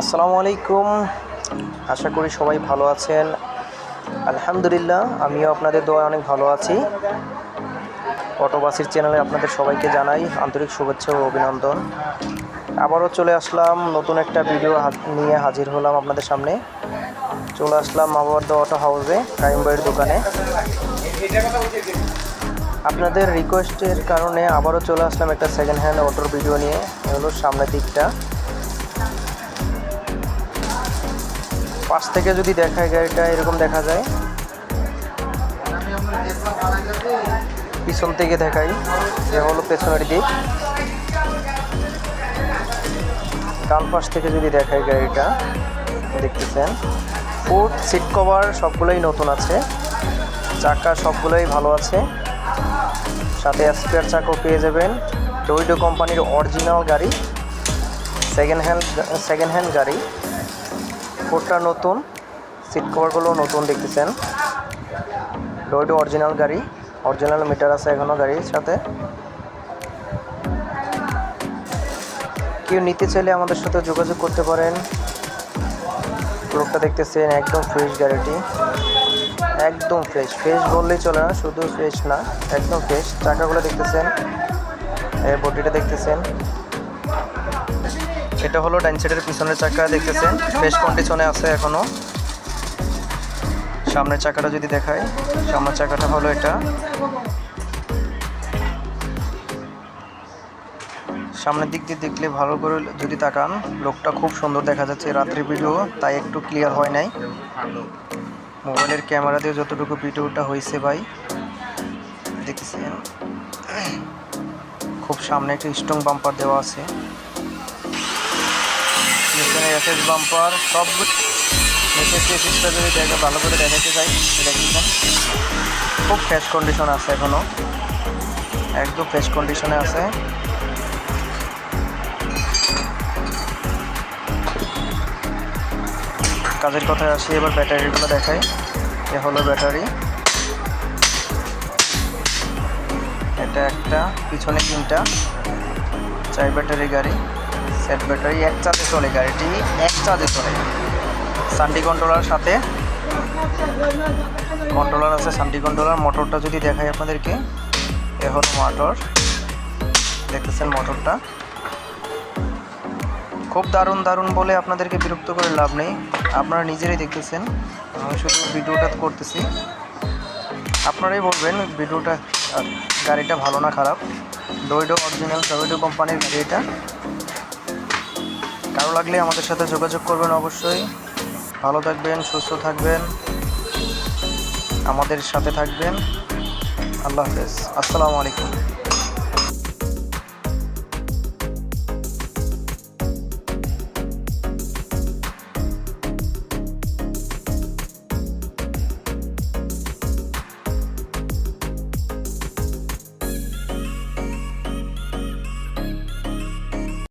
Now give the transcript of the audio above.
আসসালামু আলাইকুম। আশা করি সবাই ভালো আছেন। আলহামদুলিল্লাহ, আমিও আপনাদের দোয়া অনেক ভালো আছি। অটোবাসির চ্যানেলে আপনাদের সবাইকে জানাই আন্তরিক শুভেচ্ছা ও অভিনন্দন। আবারও চলে আসলাম, নতুন একটা ভিডিও নিয়ে হাজির হলাম আপনাদের সামনে। চলে আসলাম মামাবাদ অটো হাউসে কাইম ভাইয়ের দোকানে। আপনাদের রিকোয়েস্টের কারণে আবারও চলে আসলাম একটা সেকেন্ড হ্যান্ড অটোর ভিডিও নিয়ে। হলো সামনের দিকটা। পাশ থেকে যদি দেখায় গাড়িটা এরকম দেখা যায়। পিছন থেকে দেখাই এ হলো পেছনের দিক। ডান পাশ থেকে যদি দেখাই গাড়িটা, দেখতেছেন। ফুট, সিট কভার সবগুলোই নতুন আছে। চাকা সবগুলোই ভালো আছে। সাথে স্পেয়ার চাকাও পেয়ে যাবেন। ডোইডো কোম্পানির অরিজিনাল গাড়ি। সেকেন্ড হ্যান্ড সেকেন্ড হ্যান্ড গাড়ি। ফোরটা নতুন সিট কভারগুলো নতুন দেখতেছেন। ডোইডো অরিজিনাল গাড়ি অরিজিনাল মিটার আছে এখনও গাড়ির সাথে। কেউ নিতে চাইলে আমাদের সাথে যোগাযোগ করতে পারেন। লোকটা দেখতেছেন একদম ফ্রেশ গাড়িটি। একদম ফ্রেশ ফ্রেশ বললেই চলে না, শুধু ফ্রেশ না, একদম ফ্রেশ চাকাগুলো দেখতেছেন বডিটা দেখতেছেন। এটা হলো ডাইন সাইডের পিছনের চাকা, দেখতেছেন? ফ্রেশ কন্ডিশনে আছে এখনও। সামনের চাকাটা যদি দেখাই, সামনের চাকাটা হলো এটা। সামনের দিক দিয়ে দেখলে ভালো করে যদি তাকান, লোকটা খুব সুন্দর দেখা যাচ্ছে রাত্রি ভিডিও, তাই একটু ক্লিয়ার হয় নাই। মোবাইলের ক্যামেরা দিয়ে যতটুকু ভিডিওটা হয়েছে ভাই দেখছেন খুব সামনে একটা স্ট্রং বাম্পার দেওয়া আছে। পিছনে এসএস বাম্পার সব নিচের এসএসটা যদি দেখা ভালো করে দেখাতে চাই দেখছেন খুব ফ্রেশ কন্ডিশন আছে এখনও। একদম ফ্রেশ কন্ডিশনে আছে। কাজের কথায় আসি, এবার ব্যাটারিগুলো দেখাই। এ হলো ব্যাটারি। এটা একটা, পিছনে তিনটা। চার ব্যাটারি গাড়ি। সেট ব্যাটারি এক চার্জে চলে গাড়িটি এক চার্জে চলে। সানডি কন্ট্রোলার সাথে। কন্ট্রোলার আছে সানডি কন্ট্রোলার মোটরটা যদি দেখাই আপনাদেরকে, এ হলো মোটর দেখতেছেন মোটরটা খুব দারুণ দারুণ বলে আপনাদেরকে বিরক্ত করে লাভ নেই। আপনারা নিজেরাই দেখতেছেন। আমি শুধু ভিডিওটা করতেছি। আপনারাই বলবেন ভিডিওটা গাড়িটা ভালো না খারাপ? ডোইডো অরিজিনাল ডোইডো কোম্পানির গাড়ি এটা। কারও লাগলে আমাদের সাথে যোগাযোগ করবেন অবশ্যই। ভালো থাকবেন, সুস্থ থাকবেন, আমাদের সাথে থাকবেন। আল্লাহ হাফেজ। আসসালামু আলাইকুম।